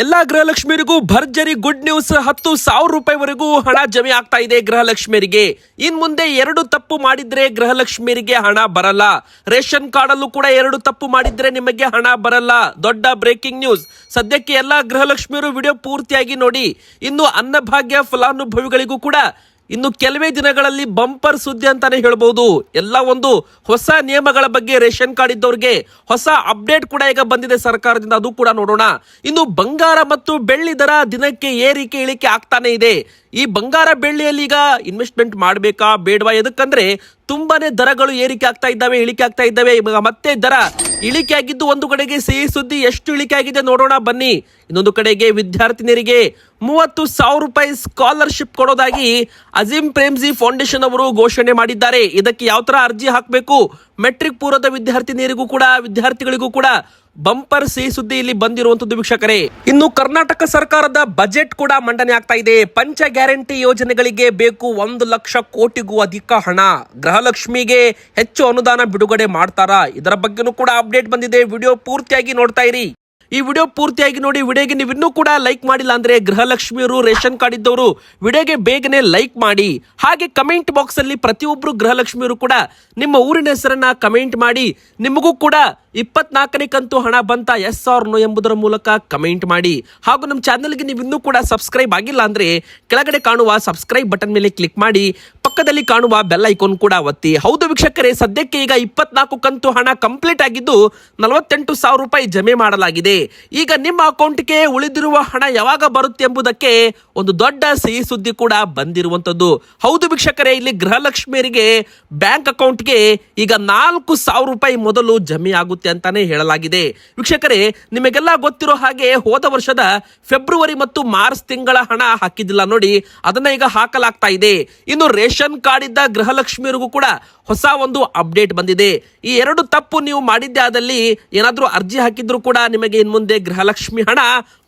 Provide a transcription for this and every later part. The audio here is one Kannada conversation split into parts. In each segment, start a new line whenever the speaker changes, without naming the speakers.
ಎಲ್ಲಾ ಗೃಹಲಕ್ಷ್ಮಿಯರಿಗೂ ಭರ್ಜರಿ ಗುಡ್ ನ್ಯೂಸ್ ಹತ್ತು ಸಾವಿರ ರೂಪಾಯಿವರೆಗೂ ಹಣ ಜಮೆ ಆಗ್ತಾ ಇದೆ ಗೃಹಲಕ್ಷ್ಮಿಯರಿಗೆ ಇನ್ ಮುಂದೆ ಎರಡು ತಪ್ಪು ಮಾಡಿದ್ರೆ ಗೃಹಲಕ್ಷ್ಮಿಯರಿಗೆ ಹಣ ಬರಲ್ಲ. ರೇಷನ್ ಕಾರ್ಡ್ ಅಲ್ಲೂ ಕೂಡ ಎರಡು ತಪ್ಪು ಮಾಡಿದ್ರೆ ನಿಮಗೆ ಹಣ ಬರಲ್ಲ. ದೊಡ್ಡ ಬ್ರೇಕಿಂಗ್ ನ್ಯೂಸ್ ಸದ್ಯಕ್ಕೆ ಎಲ್ಲಾ ಗೃಹಲಕ್ಷ್ಮಿಯರು ವಿಡಿಯೋ ಪೂರ್ತಿಯಾಗಿ ನೋಡಿ. ಇನ್ನು ಅನ್ನಭಾಗ್ಯ ಫಲಾನುಭವಿಗಳಿಗೂ ಕೂಡ ಇನ್ನು ಕೆಲವೇ ದಿನಗಳಲ್ಲಿ ಬಂಪರ್ ಸುದ್ದಿ ಅಂತಾನೆ ಹೇಳ್ಬೋದು. ಎಲ್ಲ ಒಂದು ಹೊಸ ನಿಯಮಗಳ ಬಗ್ಗೆ ರೇಷನ್ ಕಾರ್ಡ್ ಇದ್ದವ್ರಿಗೆ ಹೊಸ ಅಪ್ಡೇಟ್ ಕೂಡ ಈಗ ಬಂದಿದೆ ಸರ್ಕಾರದಿಂದ, ಅದು ಕೂಡ ನೋಡೋಣ. ಇನ್ನು ಬಂಗಾರ ಮತ್ತು ಬೆಳ್ಳಿ ದರ ದಿನಕ್ಕೆ ಏರಿಕೆ ಇಳಿಕೆ ಆಗ್ತಾನೆ ಇದೆ. ಈ ಬಂಗಾರ ಬೆಳ್ಳಿಯಲ್ಲಿ ಈಗ ಇನ್ವೆಸ್ಟ್ಮೆಂಟ್ ಮಾಡಬೇಕಾ, ಬೇಡವಾ? ಎದಕ್ಕಂದ್ರೆ ತುಂಬಾನೇ ದರಗಳು ಏರಿಕೆ ಆಗ್ತಾ ಇದ್ದಾವೆ, ಇಳಿಕೆ ಆಗ್ತಾ ಇದ್ದಾವೆ. ಇವಾಗ ಮತ್ತೆ ದರ ಇಳಿಕೆ ಆಗಿದ್ದು ಒಂದು ಕಡೆಗೆ ಸಿಹಿ ಸುದ್ದಿ ಎಷ್ಟು ಇಳಿಕೆ ಆಗಿದೆ ನೋಡೋಣ, ಬನ್ನಿ. ಇನ್ನೊಂದು ಕಡೆಗೆ ವಿದ್ಯಾರ್ಥಿನಿಯರಿಗೆ ಮೂವತ್ತು ಸಾವಿರ ರೂಪಾಯಿ ಸ್ಕಾಲರ್ಶಿಪ್ ಕೊಡೋದಾಗಿ ಅಜೀಂ ಪ್ರೇಮ್ಜಿ ಫೌಂಡೇಶನ್ ಅವರು ಘೋಷಣೆ ಮಾಡಿದ್ದಾರೆ. ಇದಕ್ಕೆ ಯಾವ ತರ ಅರ್ಜಿ ಹಾಕಬೇಕು? ಮೆಟ್ರಿಕ್ ಪೂರ್ವದ ವಿದ್ಯಾರ್ಥಿನಿಯರಿಗೂ ಕೂಡ, ವಿದ್ಯಾರ್ಥಿಗಳಿಗೂ ಕೂಡ ಬಂಪರ್ ಸಿಹಿ ಸುದ್ದಿ ಇಲ್ಲಿ ಬಂದಿರುವಂತದ್ದು ವೀಕ್ಷಕರೇ, ಇನ್ನು ಕರ್ನಾಟಕ ಸರ್ಕಾರದ ಬಜೆಟ್ ಕೂಡ ಮಂಡನೆ ಆಗ್ತಾ ಇದೆ. ಪಂಚ ಗ್ಯಾರಂಟಿ ಯೋಜನೆಗಳಿಗೆ ಬೇಕು ಒಂದು ಲಕ್ಷ ಕೋಟಿಗೂ ಅಧಿಕ ಹಣ. ಗೃಹಲಕ್ಷ್ಮಿಗೆ ಹೆಚ್ಚು ಅನುದಾನ ಬಿಡುಗಡೆ ಮಾಡ್ತಾರಾ? ಇದರ ಬಗ್ಗೆನೂ ಕೂಡ ಅಪ್ಡೇಟ್ ಬಂದಿದೆ. ವಿಡಿಯೋ ಪೂರ್ತಿಯಾಗಿ ನೋಡ್ತಾ ಇರಿ. ಈ ವಿಡಿಯೋ ಪೂರ್ತಿಯಾಗಿ ನೋಡಿ, ವಿಡಿಯೋಗೆ ನೀವು ಇನ್ನೂ ಕೂಡ ಲೈಕ್ ಮಾಡಿಲ್ಲ ಅಂದ್ರೆ ಗೃಹಲಕ್ಷ್ಮಿಯವರು ರೇಷನ್ ಕಾರ್ಡ್ ಇದ್ದವರು ವಿಡಿಯೋಗೆ ಬೇಗನೆ ಲೈಕ್ ಮಾಡಿ. ಹಾಗೆ ಕಮೆಂಟ್ ಬಾಕ್ಸ್ ಅಲ್ಲಿ ಪ್ರತಿಯೊಬ್ಬರು ಗೃಹಲಕ್ಷ್ಮಿಯವರು ಕೂಡ ನಿಮ್ಮ ಊರಿನ ಹೆಸರನ್ನ ಕಮೆಂಟ್ ಮಾಡಿ. ನಿಮಗೂ ಕೂಡ ಇಪ್ಪತ್ನಾಲ್ಕನೇ ಕಂತು ಹಣ ಬಂತ ಎಸ್ ಆರ್ ನೋ ಎಂಬುದರ ಮೂಲಕ ಕಮೆಂಟ್ ಮಾಡಿ. ಹಾಗೂ ನಮ್ಮ ಚಾನಲ್ಗೆ ನೀವು ಇನ್ನೂ ಕೂಡ ಸಬ್ಸ್ಕ್ರೈಬ್ ಆಗಿಲ್ಲ ಅಂದ್ರೆ ಕೆಳಗಡೆ ಕಾಣುವ ಸಬ್ಸ್ಕ್ರೈಬ್ ಬಟನ್ ಮೇಲೆ ಕ್ಲಿಕ್ ಮಾಡಿ. ಪಕ್ಕದಲ್ಲಿ ಕಾಣುವ ಬೆಲ್ ಐಕಾನ್ ಕೂಡ ಒತ್ತಿ. ಹೌದು ವೀಕ್ಷಕರೇ, ಸದ್ಯಕ್ಕೆ ಈಗ ಇಪ್ಪತ್ನಾಲ್ಕು ಕಂತು ಹಣ ಕಂಪ್ಲೀಟ್ ಆಗಿದ್ದು ನಲವತ್ತೆಂಟು ಸಾವಿರ ರೂಪಾಯಿ ಜಮೆ ಮಾಡಲಾಗಿದೆ. ಈಗ ನಿಮ್ಮ ಅಕೌಂಟ್ಗೆ ಉಳಿದಿರುವ ಹಣ ಯಾವಾಗ ಬರುತ್ತೆ ಎಂಬುದಕ್ಕೆ ಒಂದು ದೊಡ್ಡ ಸಿಹಿ ಸುದ್ದಿ ಕೂಡ ಬಂದಿರುವಂತದ್ದು ಹೌದು ವೀಕ್ಷಕರೇ, ಇಲ್ಲಿ ಗೃಹಲಕ್ಷ್ಮಿಯರಿಗೆ ಬ್ಯಾಂಕ್ ಅಕೌಂಟ್ಗೆ ಈಗ ನಾಲ್ಕು ಸಾವಿರ ರೂಪಾಯಿ ಮೊದಲು ಜಮೆ ಆಗುತ್ತೆ ಅಂತಾನೆ ಹೇಳಲಾಗಿದೆ. ವೀಕ್ಷಕರೇ, ನಿಮಗೆಲ್ಲ ಗೊತ್ತಿರೋ ಹಾಗೆ ಹೋದ ವರ್ಷದ ಫೆಬ್ರವರಿ ಮತ್ತು ಮಾರ್ಚ್ ತಿಂಗಳ ಹಣ ಹಾಕಿದ್ದಿಲ್ಲ ನೋಡಿ, ಅದನ್ನ ಈಗ ಹಾಕಲಾಗ್ತಾ ಇದೆ. ಇನ್ನು ರೇಷನ್ ಕಾರ್ಡ್ ಇದ್ದ ಗೃಹಲಕ್ಷ್ಮಿಯರಿಗೂ ಕೂಡ ಹೊಸ ಒಂದು ಅಪ್ಡೇಟ್ ಬಂದಿದೆ. ಈ ಎರಡು ತಪ್ಪು ನೀವು ಮಾಡಿದ್ದೆ ಆದಲ್ಲಿ ಏನಾದರೂ ಅರ್ಜಿ ಹಾಕಿದ್ರು ಕೂಡ ನಿಮಗೆ ಇನ್ಮುಂದೆ ಗೃಹಲಕ್ಷ್ಮಿ ಹಣ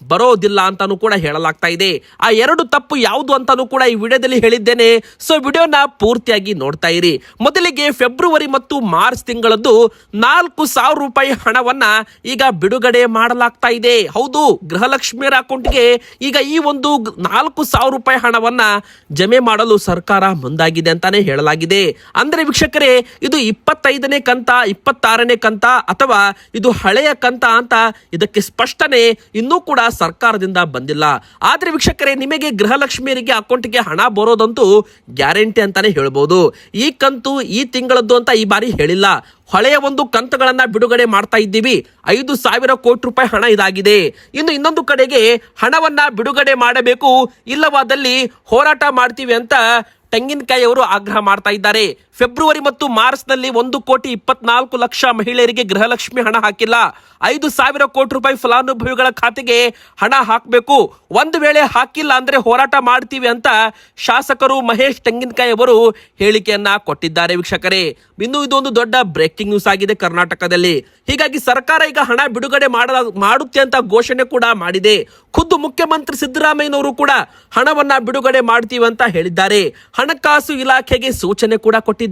ಬರೋದಿಲ್ಲ ಅಂತಾನು ಕೂಡ ಹೇಳಲಾಗ್ತಾ ಇದೆ. ಆ ಎರಡು ತಪ್ಪು ಯಾವುದು ಅಂತಾನು ಕೂಡ ಈ ವಿಡಿಯೋದಲ್ಲಿ ಹೇಳಿದ್ದೇನೆ. ಸೊ ವಿಡಿಯೋನ ಪೂರ್ತಿಯಾಗಿ ನೋಡ್ತಾ ಇರಿ. ಮೊದಲಿಗೆ ಫೆಬ್ರವರಿ ಮತ್ತು ಮಾರ್ಚ್ ತಿಂಗಳದ್ದು ನಾಲ್ಕು ಸಾವಿರ ರೂಪಾಯಿ ಹಣವನ್ನ ಈಗ ಬಿಡುಗಡೆ ಮಾಡಲಾಗ್ತಾ ಇದೆ. ಹೌದು, ಗೃಹಲಕ್ಷ್ಮಿಯರ ಅಕೌಂಟ್ಗೆ ಈಗ ಈ ಒಂದು ನಾಲ್ಕು ಸಾವಿರ ರೂಪಾಯಿ ಹಣವನ್ನ ಜಮೆ ಮಾಡಲು ಸರ್ಕಾರ ಮುಂದಾಗಿದೆ ಅಂತಾನೆ ಹೇಳಲಾಗಿದೆ. ಅಂದ್ರೆ ವೀಕ್ಷಕರೇ, ಇದು ಇಪ್ಪತ್ತೈದನೇ ಕಂತ, ಇಪ್ಪತ್ತಾರನೇ ಕಂತ ಅಥವಾ ಇದು ಹಳೆಯ ಕಂತ ಅಂತ ಇದಕ್ಕೆ ಸ್ಪಷ್ಟನೆ ಇನ್ನೂ ಕೂಡ ಸರ್ಕಾರದಿಂದ ಬಂದಿಲ್ಲ. ಆದರೆ ವೀಕ್ಷಕರೇ, ನಿಮಗೆ ಗೃಹಲಕ್ಷ್ಮಿಯರಿಗೆ ಅಕೌಂಟ್ಗೆ ಹಣ ಬರೋದಂತೂ ಗ್ಯಾರಂಟಿ ಅಂತಾನೆ ಹೇಳ್ಬೋದು. ಈ ಕಂತು ಈ ತಿಂಗಳದ್ದು ಅಂತ ಈ ಬಾರಿ ಹೇಳಿಲ್ಲ. ಹಳೆಯ ಒಂದು ಕಂತುಗಳನ್ನ ಬಿಡುಗಡೆ ಮಾಡ್ತಾ ಇದ್ದೀವಿ. ಐದು ಸಾವಿರ ಕೋಟಿ ರೂಪಾಯಿ ಹಣ ಇದಾಗಿದೆ. ಇನ್ನು ಇನ್ನೊಂದು ಕಡೆಗೆ ಹಣವನ್ನ ಬಿಡುಗಡೆ ಮಾಡಬೇಕು. ಇಲ್ಲವಾದಲ್ಲಿ ಹೋರಾಟ ಮಾಡ್ತೀವಿ ಅಂತ ತೆಂಗಿನಕಾಯಿ ಅವರು ಆಗ್ರಹ ಮಾಡ್ತಾ ಇದ್ದಾರೆ. ಫೆಬ್ರವರಿ ಮತ್ತು ಮಾರ್ಚ್ನಲ್ಲಿ ಒಂದು ಕೋಟಿ ಇಪ್ಪತ್ನಾಲ್ಕು ಲಕ್ಷ ಮಹಿಳೆಯರಿಗೆ ಗೃಹಲಕ್ಷ್ಮಿ ಹಣ ಹಾಕಿಲ್ಲ. ಐದು ಸಾವಿರ ಕೋಟಿ ರೂಪಾಯಿ ಫಲಾನುಭವಿಗಳ ಖಾತೆಗೆ ಹಣ ಹಾಕಬೇಕು. ಒಂದು ವೇಳೆ ಹಾಕಿಲ್ಲ ಅಂದ್ರೆ ಹೋರಾಟ ಮಾಡ್ತೀವಿ ಅಂತ ಶಾಸಕರು ಮಹೇಶ್ ತೆಂಗಿನಕಾಯಿ ಅವರು ಹೇಳಿಕೆಯನ್ನ ಕೊಟ್ಟಿದ್ದಾರೆ ವೀಕ್ಷಕರೇ. ಇನ್ನು ಇದೊಂದು ದೊಡ್ಡ ಬ್ರೇಕಿಂಗ್ ನ್ಯೂಸ್ ಆಗಿದೆ ಕರ್ನಾಟಕದಲ್ಲಿ. ಹೀಗಾಗಿ ಸರ್ಕಾರ ಈಗ ಹಣ ಬಿಡುಗಡೆ ಮಾಡ ಮಾಡುತ್ತೆ ಅಂತ ಘೋಷಣೆ ಕೂಡ ಮಾಡಿದೆ. ಖುದ್ದು ಮುಖ್ಯಮಂತ್ರಿ ಸಿದ್ದರಾಮಯ್ಯನವರು ಕೂಡ ಹಣವನ್ನ ಬಿಡುಗಡೆ ಮಾಡ್ತೀವಿ ಅಂತ ಹೇಳಿದ್ದಾರೆ. ಹಣಕಾಸು ಇಲಾಖೆಗೆ ಸೂಚನೆ ಕೂಡ ಕೊಟ್ಟಿದ್ದಾರೆ.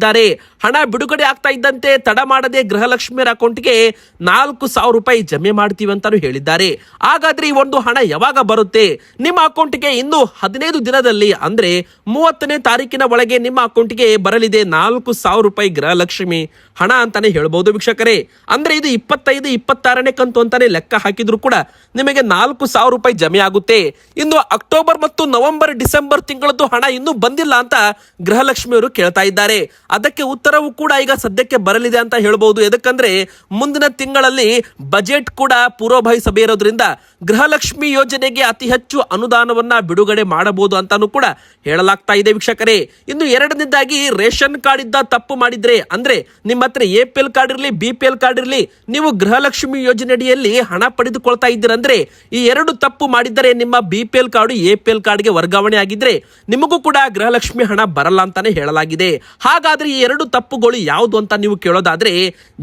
ಹಣ ಬಿಡುಗಡೆ ಆಗ್ತಾ ಇದ್ದಂತೆ ತಡ ಮಾಡದೆ ಗೃಹಲಕ್ಷ್ಮಿಯರ ಅಕೌಂಟ್ಗೆ ನಾಲ್ಕು ಸಾವಿರ ರೂಪಾಯಿ ಜಮೆ ಮಾಡ್ತೀವಿ ಅಂತಾನು ಹೇಳಿದ್ದಾರೆ. ಹಾಗಾದ್ರೆ ಈ ಒಂದು ಹಣ ಯಾವಾಗ ಬರುತ್ತೆ? ನಿಮ್ಮ ಅಕೌಂಟ್ಗೆ ಇನ್ನು ಹದಿನೈದು ದಿನದಲ್ಲಿ ಅಂದ್ರೆ ಮೂವತ್ತನೇ ತಾರೀಕಿನ ಒಳಗೆ ನಿಮ್ಮ ಅಕೌಂಟ್ಗೆ ಬರಲಿದೆ ನಾಲ್ಕು ಸಾವಿರ ರೂಪಾಯಿ ಗೃಹಲಕ್ಷ್ಮಿ ಹಣ ಅಂತಾನೆ ಹೇಳ್ಬೋದು ವೀಕ್ಷಕರೇ. ಅಂದ್ರೆ ಇದು ಇಪ್ಪತ್ತೈದು, ಇಪ್ಪತ್ತಾರನೇ ಕಂತು ಅಂತಾನೆ ಲೆಕ್ಕ ಹಾಕಿದ್ರು ಕೂಡ ನಿಮಗೆ ನಾಲ್ಕು ಸಾವಿರ ರೂಪಾಯಿ ಜಮೆ ಆಗುತ್ತೆ. ಇನ್ನು ಅಕ್ಟೋಬರ್ ಮತ್ತು ನವೆಂಬರ್, ಡಿಸೆಂಬರ್ ತಿಂಗಳದ್ದು ಹಣ ಇನ್ನೂ ಬಂದಿಲ್ಲ ಅಂತ ಗೃಹಲಕ್ಷ್ಮಿಯವರು ಕೇಳ್ತಾ ಇದ್ದಾರೆ. ಅದಕ್ಕೆ ಉತ್ತರವು ಕೂಡ ಈಗ ಸದ್ಯಕ್ಕೆ ಬರಲಿದೆ ಅಂತ ಹೇಳಬಹುದು ಎದಕ್ಕಂದ್ರೆ ಮುಂದಿನ ತಿಂಗಳಲ್ಲಿ ಬಜೆಟ್ ಕೂಡ ಪೂರ್ವಭಾವಿ ಸಭೆ ಇರೋದ್ರಿಂದ ಗೃಹಲಕ್ಷ್ಮಿ ಯೋಜನೆಗೆ ಅತಿ ಹೆಚ್ಚು ಅನುದಾನವನ್ನ ಬಿಡುಗಡೆ ಮಾಡಬಹುದು ಅಂತಾನು ಕೂಡ ಹೇಳಲಾಗ್ತಾ ಇದೆ ವೀಕ್ಷಕರೇ. ಇನ್ನು ಎರಡನೇದಾಗಿ ರೇಷನ್ ಕಾರ್ಡ್ ಇದ್ದ ತಪ್ಪು ಮಾಡಿದ್ರೆ, ಅಂದ್ರೆ ನಿಮ್ಮ ಹತ್ರ ಎ ಪಿ ಎಲ್ ಕಾರ್ಡ್ ಇರಲಿ, ಬಿ ಪಿ ಎಲ್ ಕಾರ್ಡ್ ಇರಲಿ, ನೀವು ಗೃಹಲಕ್ಷ್ಮಿ ಯೋಜನೆಯಡಿಯಲ್ಲಿ ಹಣ ಪಡೆದುಕೊಳ್ತಾ ಇದ್ದೀರಂದ್ರೆ, ಈ ಎರಡು ತಪ್ಪು ಮಾಡಿದರೆ ನಿಮ್ಮ B P L card, A P L ಕಾರ್ಡ್ಗೆ ವರ್ಗಾವಣೆ ಆಗಿದ್ರೆ ನಿಮಗೂ ಕೂಡ ಗೃಹಲಕ್ಷ್ಮಿ ಹಣ ಬರಲ್ಲ ಅಂತಾನೆ ಹೇಳಲಾಗಿದೆ. ಹಾಗಾದ್ರೆ ಹಾಗಾದ್ರೆ ಈ ಎರಡು ತಪ್ಪುಗಳು ಯಾವುದು ಅಂತ ನೀವು ಕೇಳೋದಾದ್ರೆ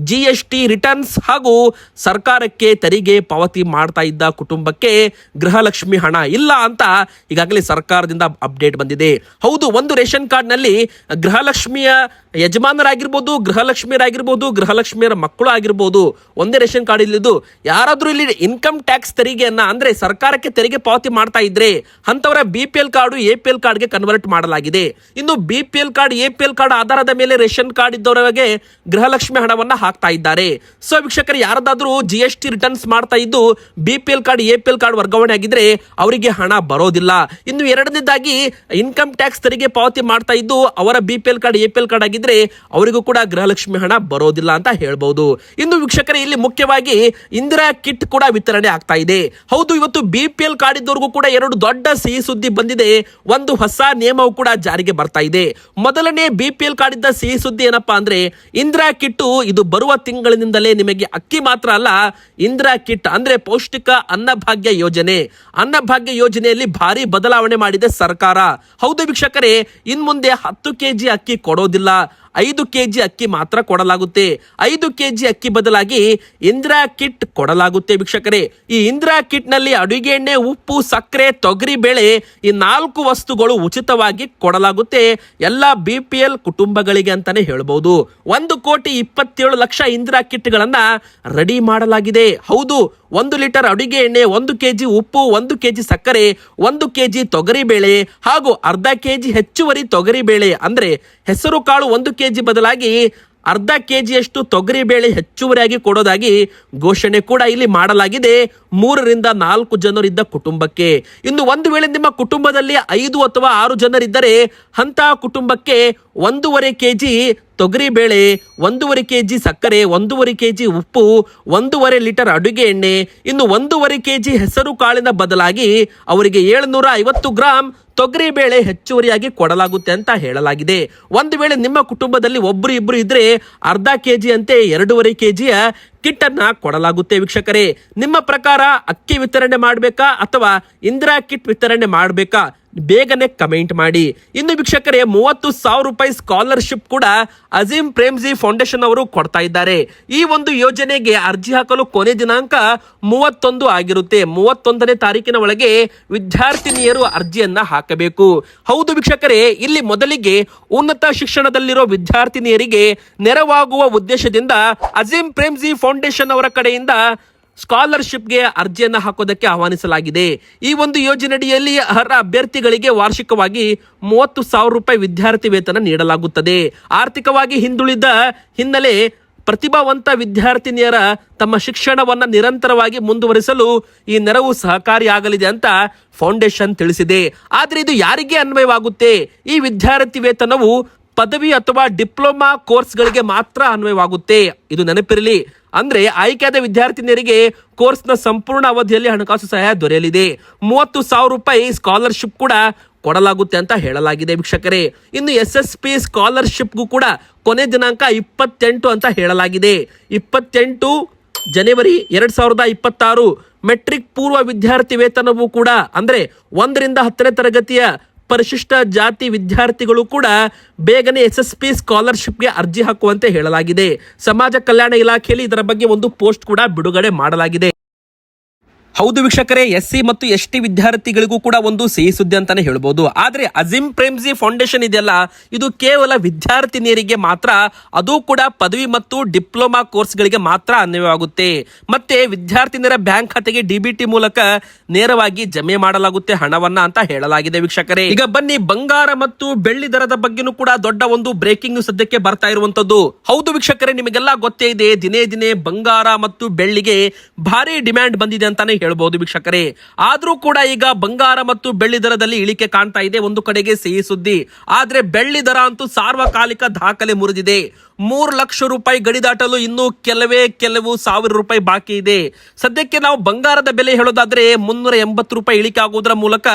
ಜಿ ಎಸ್ ಟಿ ರಿಟರ್ನ್ಸ್ ಹಾಗೂ ಸರ್ಕಾರಕ್ಕೆ ತೆರಿಗೆ ಪಾವತಿ ಮಾಡ್ತಾ ಇದ್ದ ಕುಟುಂಬಕ್ಕೆ ಗೃಹಲಕ್ಷ್ಮಿ ಹಣ ಇಲ್ಲ ಅಂತ ಈಗಾಗಲೇ ಸರ್ಕಾರದಿಂದ ಅಪ್ಡೇಟ್ ಬಂದಿದೆ. ಹೌದು, ಒಂದು ರೇಷನ್ ಕಾರ್ಡ್ನಲ್ಲಿ ಗೃಹಲಕ್ಷ್ಮಿಯ ಯಜಮಾನರಾಗಿರ್ಬೋದು, ಗೃಹಲಕ್ಷ್ಮಿಯರಾಗಿರ್ಬೋದು, ಗೃಹಲಕ್ಷ್ಮಿಯರ ಮಕ್ಕಳು ಆಗಿರ್ಬೋದು, ಒಂದೇ ರೇಷನ್ ಕಾರ್ಡ್ ಇಲ್ಲಿದ್ದು ಯಾರಾದರೂ ಇಲ್ಲಿ ಇನ್ಕಮ್ ಟ್ಯಾಕ್ಸ್ ತೆರಿಗೆಯನ್ನ ಅಂದ್ರೆ ಸರ್ಕಾರಕ್ಕೆ ತೆರಿಗೆ ಪಾವತಿ ಮಾಡ್ತಾ ಇದ್ರೆ ಅಂತವರ B P L card A ಕಾರ್ಡ್ಗೆ ಕನ್ವರ್ಟ್ ಮಾಡಲಾಗಿದೆ. ಇನ್ನು B P L card A P L card ಆಧಾರದ ಮೇಲೆ ರೇಷನ್ ಕಾರ್ಡ್ ಇದ್ದವರಿಗೆ ಗೃಹಲಕ್ಷ್ಮಿ ಹಣವನ್ನ ಹಾಕ್ತಾ ಇದ್ದಾರೆ. ಸೊ ವೀಕ್ಷಕರು ಯಾರದಾದ್ರೂ ಜಿ ಎಸ್ ಟಿ ರಿಟರ್ನ್ಸ್ ಮಾಡ್ತಾ ಇದ್ದು ಬಿ ಕಾರ್ಡ್ ಎ ಕಾರ್ಡ್ ವರ್ಗಾವಣೆ ಆಗಿದ್ರೆ ಅವರಿಗೆ ಹಣ ಬರೋದಿಲ್ಲ. ಇನ್ನು ಎರಡನೇದಾಗಿ ಇನ್ಕಮ್ ಟ್ಯಾಕ್ಸ್ ತೆರಿಗೆ ಪಾವತಿ ಮಾಡ್ತಾ ಇದ್ದು ಅವರ B P card A card ಆಗಿದ್ರೆ ಅವರಿಗೂ ಕೂಡ ಗೃಹಲಕ್ಷ್ಮಿ ಹಣ ಬರೋದಿಲ್ಲ ಅಂತ ಹೇಳ್ಬಹುದು ಇನ್ನು ವೀಕ್ಷಕರೇ, ಇಲ್ಲಿ ಮುಖ್ಯವಾಗಿ ಇಂದಿರಾ ಕಿಟ್ ಕೂಡ ವಿತರಣೆ ಆಗ್ತಾ ಇದೆ. ಹೌದು, ಇವತ್ತು ಬಿ ಪಿ ಎಲ್ ಕಾರ್ಡ್ ಇದ್ದವರಿಗೂ ಕೂಡ ಎರಡು ದೊಡ್ಡ ಸಿಹಿ ಸುದ್ದಿ ಬಂದಿದೆ. ಒಂದು ಹೊಸ ನಿಯಮವು ಕೂಡ ಜಾರಿಗೆ ಬರ್ತಾ ಇದೆ. ಮೊದಲನೇ ಬಿ ಪಿ ಎಲ್ ಕಾರ್ಡ್ ಇದ್ದ ಸಿಹಿ ಸುದ್ದಿ ಏನಪ್ಪಾ ಅಂದ್ರೆ, ಇಂದಿರಾ ಕಿಟ್ಟು ಇದು ಬರುವ ತಿಂಗಳಿನಿಂದಲೇ ನಿಮಗೆ ಅಕ್ಕಿ ಮಾತ್ರ ಅಲ್ಲ, ಇಂದಿರಾ ಕಿಟ್ ಅಂದ್ರೆ ಪೌಷ್ಟಿಕ ಅನ್ನಭಾಗ್ಯ ಯೋಜನೆ. ಅನ್ನಭಾಗ್ಯ ಯೋಜನೆಯಲ್ಲಿ ಭಾರಿ ಬದಲಾವಣೆ ಮಾಡಿದೆ ಸರ್ಕಾರ. ಹೌದು ವೀಕ್ಷಕರೇ ಇನ್ ಮುಂದೆ ಹತ್ತು ಕೆಜಿ ಅಕ್ಕಿ ಕೊಡೋದಿಲ್ಲ. ಐದು ಕೆಜಿ ಅಕ್ಕಿ ಮಾತ್ರ ಕೊಡಲಾಗುತ್ತೆ. ಐದು ಕೆಜಿ ಅಕ್ಕಿ ಬದಲಾಗಿ ಇಂದಿರಾ ಕಿಟ್ ಕೊಡಲಾಗುತ್ತೆ ವೀಕ್ಷಕರೇ. ಈ ಇಂದಿರಾ ಕಿಟ್ನಲ್ಲಿ ಅಡುಗೆ ಎಣ್ಣೆ, ಉಪ್ಪು, ಸಕ್ಕರೆ, ತೊಗರಿ ಬೇಳೆ ಈ ನಾಲ್ಕು ವಸ್ತುಗಳು ಉಚಿತವಾಗಿ ಕೊಡಲಾಗುತ್ತೆ. ಎಲ್ಲ ಬಿ ಪಿ ಎಲ್ ಕುಟುಂಬಗಳಿಗೆ ಅಂತಾನೆ ಹೇಳ್ಬೋದು. ಒಂದು ಕೋಟಿ ಇಪ್ಪತ್ತೇಳು ಲಕ್ಷ ಇಂದಿರಾ ಕಿಟ್ಗಳನ್ನು ರೆಡಿ ಮಾಡಲಾಗಿದೆ. ಹೌದು ಒಂದು ಲೀಟರ್ ಅಡುಗೆ ಎಣ್ಣೆ, ಒಂದು ಕೆಜಿ ಉಪ್ಪು, ಒಂದು ಕೆಜಿ ಸಕ್ಕರೆ, ಒಂದು ಕೆಜಿ ತೊಗರಿ ಬೇಳೆ ಹಾಗೂ ಅರ್ಧ ಕೆಜಿ ಹೆಚ್ಚುವರಿ ತೊಗರಿಬೇಳೆ ಬೇಳೆ ಅಂದ್ರೆ ಹೆಸರು ಕಾಳು ಒಂದು ಕೆಜಿ ಬದಲಾಗಿ ಅರ್ಧ ಕೆಜಿಯಷ್ಟು ತೊಗರಿ ಬೇಳೆ ಹೆಚ್ಚುವರಿಯಾಗಿ ಕೊಡೋದಾಗಿ ಘೋಷಣೆ ಕೂಡ ಇಲ್ಲಿ ಮಾಡಲಾಗಿದೆ ಮೂರರಿಂದ ನಾಲ್ಕು ಜನರಿದ್ದ ಕುಟುಂಬಕ್ಕೆ. ಇನ್ನು ಒಂದು ವೇಳೆ ನಿಮ್ಮ ಕುಟುಂಬದಲ್ಲಿ ಐದು ಅಥವಾ ಆರು ಜನರಿದ್ದರೆ ಅಂತಹ ಕುಟುಂಬಕ್ಕೆ ಒಂದೂವರೆ ಕೆಜಿ ತೊಗರಿ ಬೇಳೆ, ಒಂದೂವರೆ ಕೆ ಜಿ ಸಕ್ಕರೆ, ಒಂದೂವರೆ ಕೆ ಜಿ ಉಪ್ಪು, ಒಂದೂವರೆ ಲೀಟರ್ ಅಡುಗೆ ಎಣ್ಣೆ, ಇನ್ನು ಒಂದೂವರೆ ಕೆ ಜಿ ಹೆಸರು ಕಾಳಿನ ಬದಲಾಗಿ ಅವರಿಗೆ ಏಳುನೂರ ಐವತ್ತು ಗ್ರಾಂ ತೊಗರಿ ಬೇಳೆ ಹೆಚ್ಚುವರಿಯಾಗಿ ಕೊಡಲಾಗುತ್ತೆ ಅಂತ ಹೇಳಲಾಗಿದೆ. ಒಂದು ವೇಳೆ ನಿಮ್ಮ ಕುಟುಂಬದಲ್ಲಿ ಒಬ್ಬರು ಇಬ್ಬರು ಇದ್ರೆ ಅರ್ಧ ಕೆ ಜಿ ಅಂತೆ ಎರಡೂವರೆ ಕೆ ಜಿಯ ಕಿಟ್ ಅನ್ನ ಕೊಡಲಾಗುತ್ತೆ ವೀಕ್ಷಕರೇ. ನಿಮ್ಮ ಪ್ರಕಾರ ಅಕ್ಕಿ ವಿತರಣೆ ಮಾಡಬೇಕಾ ಅಥವಾ ಇಂದಿರಾ ಕಿಟ್ ವಿತರಣೆ ಮಾಡಬೇಕಾ? ಬೇಗನೆ ಕಮೆಂಟ್ ಮಾಡಿ. ಇನ್ನು ವೀಕ್ಷಕರೇ, ಮೂವತ್ತು ಸಾವಿರ ರೂಪಾಯಿ ಸ್ಕಾಲರ್ಶಿಪ್ ಕೂಡ ಅಜೀಂ ಪ್ರೇಮ್ಜಿ ಫೌಂಡೇಶನ್ ಅವರು ಕೊಡ್ತಾ ಇದ್ದಾರೆ. ಈ ಒಂದು ಯೋಜನೆಗೆ ಅರ್ಜಿ ಹಾಕಲು ಕೊನೆ ದಿನಾಂಕ ಮೂವತ್ತೊಂದು ಆಗಿರುತ್ತೆ. ಮೂವತ್ತೊಂದನೇ ತಾರೀಕಿನ ಒಳಗೆ ವಿದ್ಯಾರ್ಥಿನಿಯರು ಅರ್ಜಿಯನ್ನ ಹಾಕಬೇಕು. ಹೌದು ವೀಕ್ಷಕರೇ, ಇಲ್ಲಿ ಮೊದಲಿಗೆ ಉನ್ನತ ಶಿಕ್ಷಣದಲ್ಲಿರೋ ವಿದ್ಯಾರ್ಥಿನಿಯರಿಗೆ ನೆರವಾಗುವ ಉದ್ದೇಶದಿಂದ ಅಜೀಂ ಪ್ರೇಮ್ಜಿ ಫೌಂಡೇಶನ್ ಅವರ ಕಡೆಯಿಂದ ಸ್ಕಾಲರ್ಶಿಪ್ಗೆ ಅರ್ಜಿಯನ್ನು ಹಾಕೋದಕ್ಕೆ ಆಹ್ವಾನಿಸಲಾಗಿದೆ. ಈ ಒಂದು ಯೋಜನೆಯಡಿಯಲ್ಲಿ ಅರ್ಹ ಅಭ್ಯರ್ಥಿಗಳಿಗೆ ವಾರ್ಷಿಕವಾಗಿ ಮೂವತ್ತು ಸಾವಿರ ರೂಪಾಯಿ ವಿದ್ಯಾರ್ಥಿ ವೇತನ ನೀಡಲಾಗುತ್ತದೆ. ಆರ್ಥಿಕವಾಗಿ ಹಿಂದುಳಿದ ಹಿನ್ನೆಲೆ ಪ್ರತಿಭಾವಂತ ವಿದ್ಯಾರ್ಥಿನಿಯರ ತಮ್ಮ ಶಿಕ್ಷಣವನ್ನು ನಿರಂತರವಾಗಿ ಮುಂದುವರಿಸಲು ಈ ನೆರವು ಸಹಕಾರಿಯಾಗಲಿದೆ ಅಂತ ಫೌಂಡೇಶನ್ ತಿಳಿಸಿದೆ. ಆದರೆ ಇದು ಯಾರಿಗೆ ಅನ್ವಯವಾಗುತ್ತೆ? ಈ ವಿದ್ಯಾರ್ಥಿ ವೇತನವು ಪದವಿ ಅಥವಾ ಡಿಪ್ಲೊಮಾ ಕೋರ್ಸ್ಗಳಿಗೆ ಮಾತ್ರ ಅನ್ವಯವಾಗುತ್ತೆ. ಇದು ನೆನಪಿರಲಿ. ಅಂದ್ರೆ ಆಯ್ಕೆಯಾದ ವಿದ್ಯಾರ್ಥಿನಿಯರಿಗೆ ಕೋರ್ಸ್ನ ಸಂಪೂರ್ಣ ಅವಧಿಯಲ್ಲಿ ಹಣಕಾಸು ಸಹಾಯ ದೊರೆಯಲಿದೆ. ಮೂವತ್ತು ಸಾವಿರ ರೂಪಾಯಿ ಸ್ಕಾಲರ್ಶಿಪ್ ಕೂಡ ಕೊಡಲಾಗುತ್ತೆ ಅಂತ ಹೇಳಲಾಗಿದೆ ವೀಕ್ಷಕರೇ. ಇನ್ನು ಎಸ್ ಎಸ್ ಪಿ ಸ್ಕಾಲರ್ಶಿಪ್ಗೂ ಕೂಡ ಕೊನೆ ದಿನಾಂಕ ಇಪ್ಪತ್ತೆಂಟು ಅಂತ ಹೇಳಲಾಗಿದೆ. ಇಪ್ಪತ್ತೆಂಟು ಜನವರಿ ಎರಡ್ ಸಾವಿರದ ಇಪ್ಪತ್ತಾರು. ಮೆಟ್ರಿಕ್ ಪೂರ್ವ ವಿದ್ಯಾರ್ಥಿ ವೇತನವೂ ಕೂಡ, ಅಂದ್ರೆ ಒಂದರಿಂದ ಹತ್ತನೇ ತರಗತಿಯ ಪರಿಶಿಷ್ಟ ಜಾತಿ ವಿದ್ಯಾರ್ಥಿಗಳು ಕೂಡ ಬೇಗನೆ ಎಸ್ ಎಸ್ ಪಿ ಸ್ಕಾಲರ್ಶಿಪ್ಗೆ ಅರ್ಜಿ ಹಾಕುವಂತೆ ಹೇಳಲಾಗಿದೆ. ಸಮಾಜ ಕಲ್ಯಾಣ ಇಲಾಖೆಯಲ್ಲಿ ಇದರ ಬಗ್ಗೆ ಒಂದು ಪೋಸ್ಟ್ ಕೂಡ ಬಿಡುಗಡೆ ಮಾಡಲಾಗಿದೆ. ಹೌದು ವೀಕ್ಷಕರೇ ಎಸ್ ಸಿ ಮತ್ತು ಎಸ್ ಟಿ ವಿದ್ಯಾರ್ಥಿಗಳಿಗೂ ಕೂಡ ಒಂದು ಸಿಹಿ ಸುದ್ದಿ ಅಂತಾನೆ ಹೇಳ್ಬೋದು. ಆದರೆ ಅಜಿಮ್ ಪ್ರೇಮ್ಜಿ ಫೌಂಡೇಶನ್ ಇದೆಯಲ್ಲ, ಇದು ಕೇವಲ ವಿದ್ಯಾರ್ಥಿನಿಯರಿಗೆ ಮಾತ್ರ, ಅದು ಕೂಡ ಪದವಿ ಮತ್ತು ಡಿಪ್ಲೊಮಾ ಕೋರ್ಸ್ಗಳಿಗೆ ಮಾತ್ರ ಅನ್ವಯವಾಗುತ್ತೆ. ಮತ್ತೆ ವಿದ್ಯಾರ್ಥಿನಿಯರ ಬ್ಯಾಂಕ್ ಖಾತೆಗೆ ಡಿಬಿಟಿ ಮೂಲಕ ನೇರವಾಗಿ ಜಮೆ ಮಾಡಲಾಗುತ್ತೆ ಹಣವನ್ನ ಅಂತ ಹೇಳಲಾಗಿದೆ ವೀಕ್ಷಕರೇ. ಈಗ ಬನ್ನಿ, ಬಂಗಾರ ಮತ್ತು ಬೆಳ್ಳಿ ದರದ ಬಗ್ಗೆನೂ ಕೂಡ ದೊಡ್ಡ ಒಂದು ಬ್ರೇಕಿಂಗ್ ಸದ್ಯಕ್ಕೆ ಬರ್ತಾ ಇರುವಂತದ್ದು ಹೌದು ವೀಕ್ಷಕರೇ, ನಿಮಗೆಲ್ಲ ಗೊತ್ತೇ ಇದೆ, ದಿನೇ ದಿನೇ ಬಂಗಾರ ಮತ್ತು ಬೆಳ್ಳಿಗೆ ಭಾರಿ ಡಿಮ್ಯಾಂಡ್ ಬಂದಿದೆ ಅಂತಾನೆ ಹೇಳ್ಬಹುದು ವೀಕ್ಷಕರೇ. ಆದ್ರೂ ಕೂಡ ಈಗ ಬಂಗಾರ ಮತ್ತು ಬೆಳ್ಳಿ ದರದಲ್ಲಿ ಇಳಿಕೆ ಕಾಣ್ತಾ ಇದೆ. ಒಂದು ಕಡೆಗೆ ಸಿಹಿ ಸುದ್ದಿ. ಆದ್ರೆ ಬೆಳ್ಳಿ ದರ ಅಂತೂ ಸಾರ್ವಕಾಲಿಕ ದಾಖಲೆ ಮುರಿದಿದೆ. ಮೂರು ಲಕ್ಷ ರೂಪಾಯಿ ಗಡಿ ದಾಟಲು ಇನ್ನೂ ಕೆಲವೇ ಕೆಲವು ಸಾವಿರ ರೂಪಾಯಿ ಬಾಕಿ ಇದೆ. ಸದ್ಯಕ್ಕೆ ನಾವು ಬಂಗಾರದ ಬೆಲೆ ಹೇಳೋದಾದ್ರೆ ಮುನ್ನೂರ ಎಂಬತ್ತು ರೂಪಾಯಿ ಇಳಿಕೆ ಆಗುವುದರ ಮೂಲಕ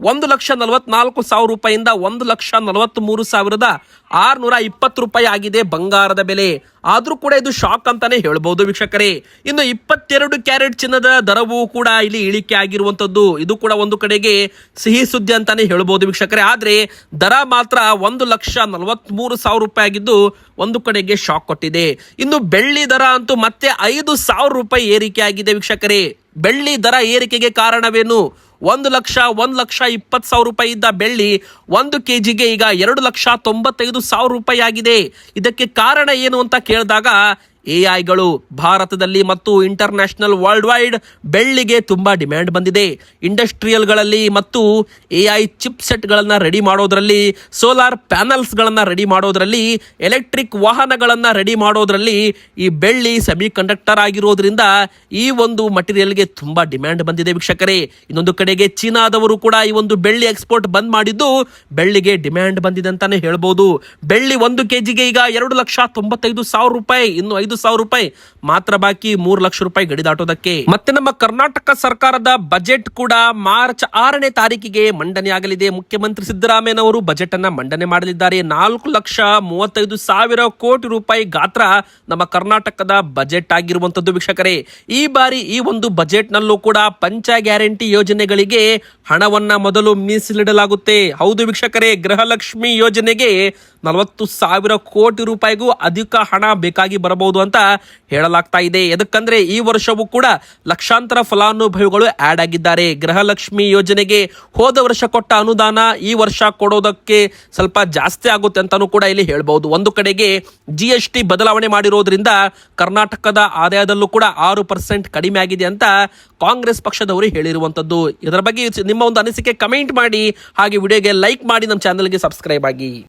ಒಂದು ಲಕ್ಷ ನಲವತ್ನಾಲ್ಕು ಸಾವಿರ ರೂಪಾಯಿಯಿಂದ ಒಂದು ಲಕ್ಷ ನಲವತ್ತ್ ಮೂರು ಸಾವಿರದ ಆರ್ನೂರ ಇಪ್ಪತ್ತು ರೂಪಾಯಿ ಆಗಿದೆ ಬಂಗಾರದ ಬೆಲೆ. ಆದರೂ ಕೂಡ ಇದು ಶಾಕ್ ಅಂತಾನೆ ಹೇಳ್ಬೋದು ವೀಕ್ಷಕರೇ. ಇನ್ನು ಇಪ್ಪತ್ತೆರಡು ಕ್ಯಾರೆಟ್ ಚಿನ್ನದ ದರವು ಕೂಡ ಇಲ್ಲಿ ಇಳಿಕೆ ಆಗಿರುವಂತದ್ದು ಇದು ಕೂಡ ಒಂದು ಕಡೆಗೆ ಸಿಹಿ ಸುದ್ದಿ ಅಂತಾನೆ ಹೇಳ್ಬೋದು ವೀಕ್ಷಕರೇ. ಆದರೆ ದರ ಮಾತ್ರ ಒಂದು ಲಕ್ಷ ನಲವತ್ಮೂರು ಸಾವಿರ ರೂಪಾಯಿ ಆಗಿದ್ದು ಒಂದು ಕಡೆಗೆ ಶಾಕ್ ಕೊಟ್ಟಿದೆ. ಇನ್ನು ಬೆಳ್ಳಿ ದರ ಅಂತೂ ಮತ್ತೆ ಐದು ಸಾವಿರ ರೂಪಾಯಿ ಏರಿಕೆ ಆಗಿದೆ ವೀಕ್ಷಕರೇ. ಬೆಳ್ಳಿ ದರ ಏರಿಕೆಗೆ ಕಾರಣವೇನು? ಒಂದು ಲಕ್ಷ ಒಂದು ಲಕ್ಷ ಇಪ್ಪತ್ತು ಸಾವಿರ ರೂಪಾಯಿ ಇದ್ದ ಬೆಳ್ಳಿ ಒಂದು ಕೆ ಜಿಗೆ ಈಗ ಎರಡು ಲಕ್ಷ ತೊಂಬತ್ತೈದು ಸಾವಿರ ರೂಪಾಯಿ ಆಗಿದೆ. ಇದಕ್ಕೆ ಕಾರಣ ಏನು ಅಂತ ಕೇಳಿದಾಗ ಎ ಐಗಳು ಭಾರತದಲ್ಲಿ ಮತ್ತು ಇಂಟರ್ನ್ಯಾಷನಲ್ ವರ್ಲ್ಡ್ ವೈಡ್ ಬೆಳ್ಳಿಗೆ ತುಂಬಾ ಡಿಮ್ಯಾಂಡ್ ಬಂದಿದೆ. ಇಂಡಸ್ಟ್ರಿಯಲ್ಗಳಲ್ಲಿ ಮತ್ತು ಎಐ ಐ ಚಿಪ್ ಸೆಟ್ಗಳನ್ನು ರೆಡಿ ಮಾಡೋದ್ರಲ್ಲಿ, ಸೋಲಾರ್ ಪ್ಯಾನಲ್ಸ್ಗಳನ್ನು ರೆಡಿ ಮಾಡೋದ್ರಲ್ಲಿ, ಎಲೆಕ್ಟ್ರಿಕ್ ವಾಹನಗಳನ್ನು ರೆಡಿ ಮಾಡೋದ್ರಲ್ಲಿ ಈ ಬೆಳ್ಳಿ ಸೆಮಿ ಕಂಡಕ್ಟರ್ ಆಗಿರೋದ್ರಿಂದ ಈ ಒಂದು ಮಟೀರಿಯಲ್ಗೆ ತುಂಬಾ ಡಿಮ್ಯಾಂಡ್ ಬಂದಿದೆ ವೀಕ್ಷಕರೇ. ಇನ್ನೊಂದು ಕಡೆಗೆ ಚೀನಾದವರು ಕೂಡ ಈ ಒಂದು ಬೆಳ್ಳಿ ಎಕ್ಸ್ಪೋರ್ಟ್ ಬಂದ್ ಮಾಡಿದ್ದು ಬೆಳ್ಳಿಗೆ ಡಿಮ್ಯಾಂಡ್ ಬಂದಿದೆ ಅಂತಾನೆ ಹೇಳ್ಬೋದು. ಬೆಳ್ಳಿ ಒಂದು ಕೆಜಿಗೆ ಈಗ ಎರಡು ಲಕ್ಷ ತೊಂಬತ್ತೈದು ಸಾವಿರ ರೂಪಾಯಿ, ಇನ್ನು ಐದು ಸಾವಿರ ರೂಪಾಯಿ. ಮಾತ್ರ ಬಾಕಿ ಮೂರು ಲಕ್ಷ ರೂಪಾಯಿ ಗಡಿ ದಾಟೋದಕ್ಕೆ. ಮತ್ತೆ ನಮ್ಮ ಕರ್ನಾಟಕ ಸರ್ಕಾರದ ಬಜೆಟ್ ಕೂಡ ಮಾರ್ಚ್ ಆರನೇ ತಾರೀಕಿಗೆ ಮಂಡನೆ ಆಗಲಿದೆ. ಮುಖ್ಯಮಂತ್ರಿ ಸಿದ್ದರಾಮಯ್ಯನವರು ಬಜೆಟ್ ಅನ್ನ ಮಂಡನೆ ಮಾಡಲಿದ್ದಾರೆ. ನಾಲ್ಕು ಲಕ್ಷ ಮೂವತ್ತೈದು ಸಾವಿರ ಕೋಟಿ ರೂಪಾಯಿ ಗಾತ್ರ ನಮ್ಮ ಕರ್ನಾಟಕದ ಬಜೆಟ್ ಆಗಿರುವಂತದ್ದು ವೀಕ್ಷಕರೇ. ಈ ಬಾರಿ ಈ ಒಂದು ಬಜೆಟ್ ನಲ್ಲೂ ಕೂಡ ಪಂಚ ಗ್ಯಾರಂಟಿ ಯೋಜನೆಗಳಿಗೆ ಹಣವನ್ನ ಮೊದಲು ಮೀಸಲಿಡಲಾಗುತ್ತೆ. ಹೌದು ವೀಕ್ಷಕರೇ, ಗೃಹಲಕ್ಷ್ಮಿ ಯೋಜನೆಗೆ ನಲವತ್ತು ಸಾವಿರ ಕೋಟಿ ರೂಪಾಯಿಗೂ ಅಧಿಕ ಹಣ ಬೇಕಾಗಿ ಬರಬಹುದು ಅಂತ ಹೇಳಲಾಗ್ತಾ ಇದೆ. ಎದಕ್ಕಂದ್ರೆ ಈ ವರ್ಷವೂ ಕೂಡ ಲಕ್ಷಾಂತರ ಫಲಾನುಭವಿಗಳು ಆಡ್ ಆಗಿದ್ದಾರೆ. ಗೃಹಲಕ್ಷ್ಮಿ ಯೋಜನೆಗೆ ಹೋದ ವರ್ಷ ಕೊಟ್ಟ ಅನುದಾನ ಈ ವರ್ಷ ಕೊಡೋದಕ್ಕೆ ಸ್ವಲ್ಪ ಜಾಸ್ತಿ ಆಗುತ್ತೆ ಅಂತಾನೂ ಕೂಡ ಇಲ್ಲಿ ಹೇಳ್ಬಹುದು ಒಂದು ಕಡೆಗೆ ಜಿ ಎಸ್ ಟಿ ಬದಲಾವಣೆ ಮಾಡಿರೋದ್ರಿಂದ ಕರ್ನಾಟಕದ ಆದಾಯದಲ್ಲೂ ಕೂಡ ಆರು ಪರ್ಸೆಂಟ್ ಕಡಿಮೆ ಆಗಿದೆ ಅಂತ ಕಾಂಗ್ರೆಸ್ ಪಕ್ಷದವರು ಹೇಳಿರುವಂತದ್ದು. ಇದರ ಬಗ್ಗೆ ನಿಮ್ಮ ಒಂದು ಅನಿಸಿಕೆ ಕಮೆಂಟ್ ಮಾಡಿ. ಹಾಗೆ ವಿಡಿಯೋಗೆ ಲೈಕ್ ಮಾಡಿ ನಮ್ಮ ಚಾನಲ್ಗೆ ಸಬ್ಸ್ಕ್ರೈಬ್ ಆಗಿ.